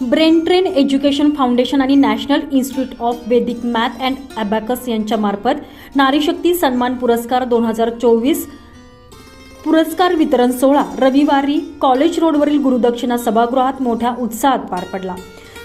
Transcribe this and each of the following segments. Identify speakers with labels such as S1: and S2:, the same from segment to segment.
S1: Brain train education foundation आणि national institute of Vedic math and abacus यांच्यामार्फत नारीशक्ती सन्मान पुरस्कार दोन हजार चोवीस पुरस्कार वितरण सोहळा रविवारी कॉलेज रोडवरील गुरुदक्षिणा सभागृहात मोठ्या उत्साहात पार पडला.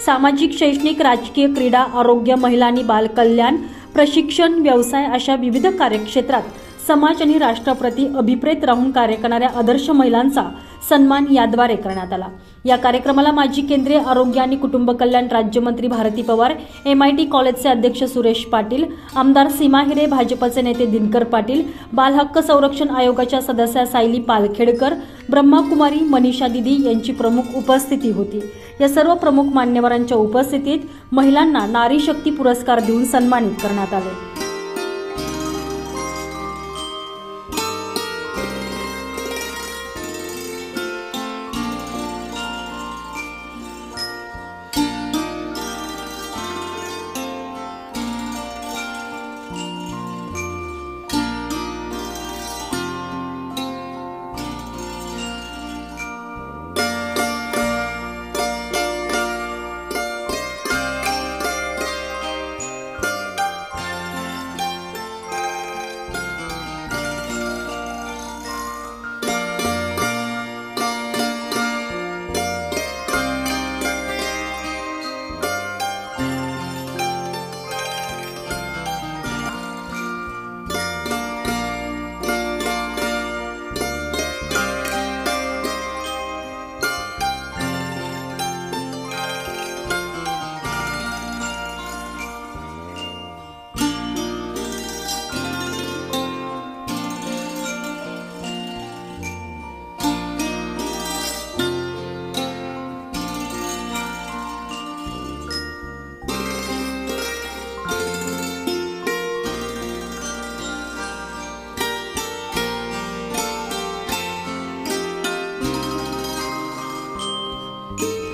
S1: सामाजिक शैक्षणिक राजकीय क्रीडा आरोग्य महिला आणि बालकल्याण प्रशिक्षण व्यवसाय अशा विविध कार्यक्षेत्रात समाज आणि राष्ट्राप्रती अभिप्रेत राहून कार्य करणाऱ्या आदर्श महिलांचा सन्मान याद्वारे करण्यात आला. या कार्यक्रमाला माजी केंद्रीय आरोग्य आणि कुटुंब कल्याण राज्यमंत्री Bharati Pawar M I T कॉलेजचे अध्यक्ष सुरेश पाटील आमदार सीमा हिरे भाजपचे नेते दिनकर पाटील बालहक्क संरक्षण आयोगाच्या सदस्या सायली पालखेडकर ब्रह्माकुमारी मनीषा दिदी यांची प्रमुख उपस्थिती होती. या सर्व प्रमुख मान्यवरांच्या उपस्थितीत महिलांना नारी शक्ती पुरस्कार देऊन सन्मानित करण्यात आले.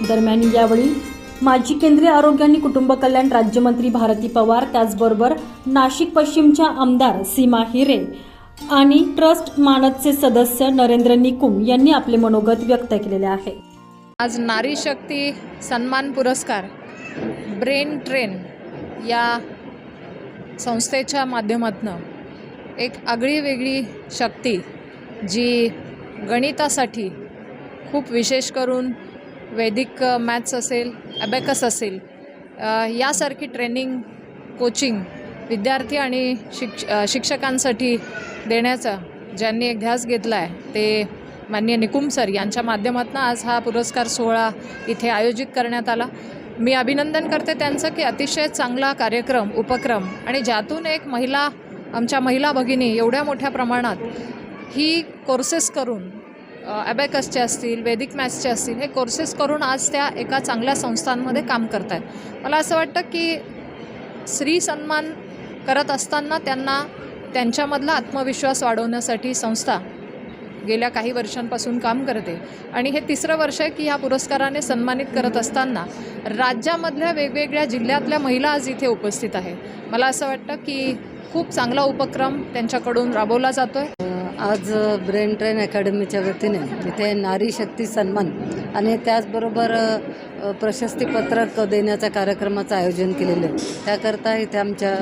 S1: दरम्यान यावेळी माजी केंद्रीय आरोग्य आणि कुटुंब कल्याण राज्यमंत्री भारती पवार त्याचबरोबर नाशिक पश्चिमच्या आमदार सीमा हिरे आणि ट्रस्ट मानदचे सदस्य नरेंद्र निकुम यांनी आपले मनोगत व्यक्त केलेले आहे.
S2: आज नारी शक्ती सन्मान पुरस्कार ब्रेन ट्रेन या संस्थेच्या माध्यमातून एक आगळी वेगळी शक्ती जी गणितासाठी खूप विशेष करून वैदिक मॅथ्स असेल अबॅकस असेल यासारखी ट्रेनिंग कोचिंग विद्यार्थी आणि शिक्ष शिक्षकांसाठी देण्याचा ज्यांनी एक ध्यास घेतला आहे ते माननीय निकुम सर यांच्या माध्यमातून आज हा पुरस्कार सोहळा इथे आयोजित करण्यात आला. मी अभिनंदन करते त्यांचं की अतिशय चांगला कार्यक्रम उपक्रम आणि ज्यातून एक महिला आमच्या महिला भगिनी एवढ्या मोठ्या प्रमाणात ही कोर्सेस करून ॲबॅकसचे असतील वेदिक मॅथ्सचे असतील हे कोर्सेस करून आज त्या एका चांगल्या संस्थांमध्ये काम करत आहेत मला असं वाटतं की स्त्री सन्मान करत असताना त्यांना त्यांच्यामधला आत्मविश्वास वाढवण्यासाठी संस्था गेल्या काही वर्षांपासून काम करते. आणि हे तिसरं वर्ष आहे की ह्या पुरस्काराने सन्मानित करत असताना राज्यामधल्या वेगवेगळ्या जिल्ह्यातल्या महिला आज इथे उपस्थित आहे मला असं वाटतं की खूप चांगला उपक्रम त्यांच्याकडून राबवला जातो आहे
S3: आज ब्रेन ट्रेन अकॅडमीच्या वतीने इथे नारी शक्ती सन्मान आणि त्याचबरोबर प्रशस्तीपत्रक देण्याच्या कार्यक्रमाचं आयोजन केलेलं आहे. त्याकरता इथे आमच्या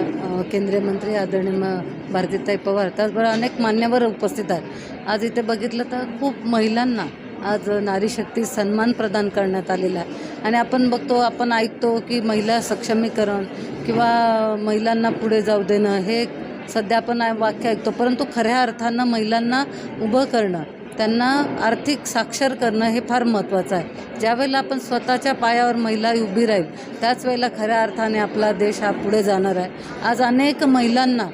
S3: केंद्रीय मंत्री आदरणीय भारतीताई पवार त्याचबरोबर अनेक मान्यवर उपस्थित आहेत. आज इथे बघितलं तर खूप महिलांना आज नारी शक्ती सन्मान प्रदान करण्यात आलेला आहे. आणि आपण बघतो आपण ऐकतो की महिला सक्षमीकरण किंवा महिलांना पुढे जाऊ देणं हे सध्या आपण वाक्य ऐकतो. परंतु खऱ्या अर्थानं महिलांना उभं करणं त्यांना आर्थिक साक्षर करणं हे फार महत्त्वाचं आहे. ज्यावेळेला आपण स्वतःच्या पायावर महिला उभी राहील त्याच वेळेला खऱ्या अर्थाने आपला देश हा पुढे जाणार आहे. आज अनेक महिलांना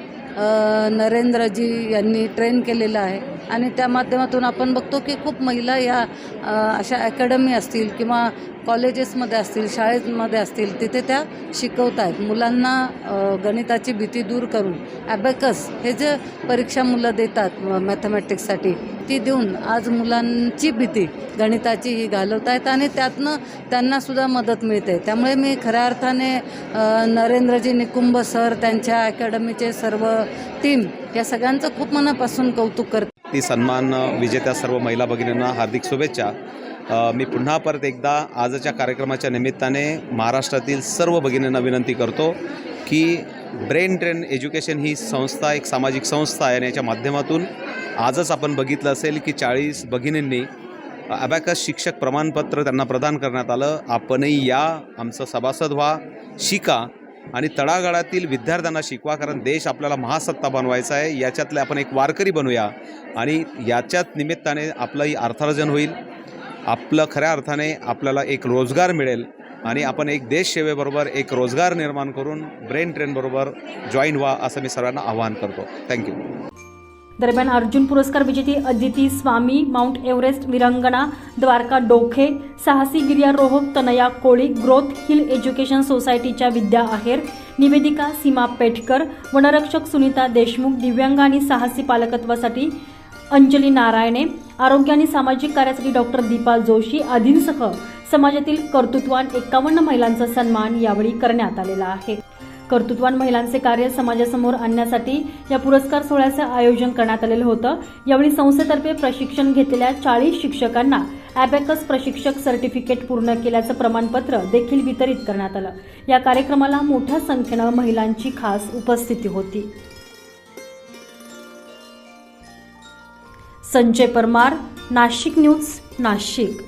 S3: नरेंद्रजी यांनी ट्रेन केलेलं आहे. आणि त्या माध्यमातून आपण बघतो की खूप महिला या अशा अकॅडमी असतील किंवा कॉलेजेसमध्ये असतील शाळेमध्ये असतील तिथे त्या शिकवत आहेत. मुलांना गणिताची भीती दूर करून ॲबॅकस हे जे परीक्षा मुलं देतात मॅथमॅटिक्ससाठी ती देऊन आज मुलांची भीती गणिताची ही घालवत आहेत आणि त्यातनं त्यांनासुद्धा मदत मिळते. त्यामुळे मी खऱ्या अर्थाने नरेंद्रजी निकुंभ सर त्यांच्या अकॅडमीचे सर्व टीम या सगळ्यांचं खूप मनापासून कौतुक करते.
S4: ती सन्मान विजेत्या सर्व महिला भगिनींना हार्दिक शुभेच्छा. मी पुन्हा परत एकदा आजच्या कार्यक्रमाच्या निमित्ताने महाराष्ट्रातील सर्व भगिनींना विनंती करतो की ब्रेन ट्रेन एज्युकेशन ही संस्था एक सामाजिक संस्था आहे आणि याच्या माध्यमातून आजच आपण बघितलं असेल की चाळीस भगिनींनी अबॅकस शिक्षक प्रमाणपत्र त्यांना प्रदान करण्यात आलं. आपणही या आमचं सभासद व्हा शिका. आणि तळागाळातील विद्यार्थ्यांना शिकवा कारण देश आपल्याला महासत्ता बनवायचा आहे. याच्यातले आपण एक वारकरी बनूया. आणि याच्यात निमित्ताने आपलंही अर्थार्जन होईल. आपलं खऱ्या अर्थाने आपल्याला एक रोजगार मिळेल. आणि आपण एक देशसेवेबरोबर एक रोजगार निर्माण करून ब्रेन ट्रेनबरोबर जॉईन व्हा असं मी सर्वांना आवाहन करतो. थँक्यू
S1: दरम्यान अर्जुन पुरस्कार विजेती अदिती स्वामी माउंट एव्हरेस्ट विरंगणा द्वारका डोखे साहसी गिर्यारोहक तनया कोळी ग्रोथ हिल एज्युकेशन सोसायटीच्या विद्या आहेर निवेदिका सीमा पेठकर वनरक्षक सुनीता देशमुख दिव्यांग आणि साहसी पालकत्वासाठी अंजली नारायणे आरोग्य आणि सामाजिक कार्यासाठी डॉक्टर दीपा जोशी आदींसह समाजातील कर्तृत्वान एकावन्न महिलांचा सन्मान यावेळी करण्यात आलेला आहे. कर्तृत्वान महिलांचे कार्य समाजासमोर आणण्यासाठी या पुरस्कार सोहळ्याचं आयोजन करण्यात आलेलं होतं. यावेळी संस्थेतर्फे प्रशिक्षण घेतलेल्या चाळीस शिक्षकांना अॅबॅकस प्रशिक्षक सर्टिफिकेट पूर्ण केल्याचं प्रमाणपत्र देखील वितरित करण्यात आलं. या कार्यक्रमाला मोठ्या संख्येनं महिलांची खास उपस्थिती होती. संजय परमार नाशिक न्यूज नाशिक.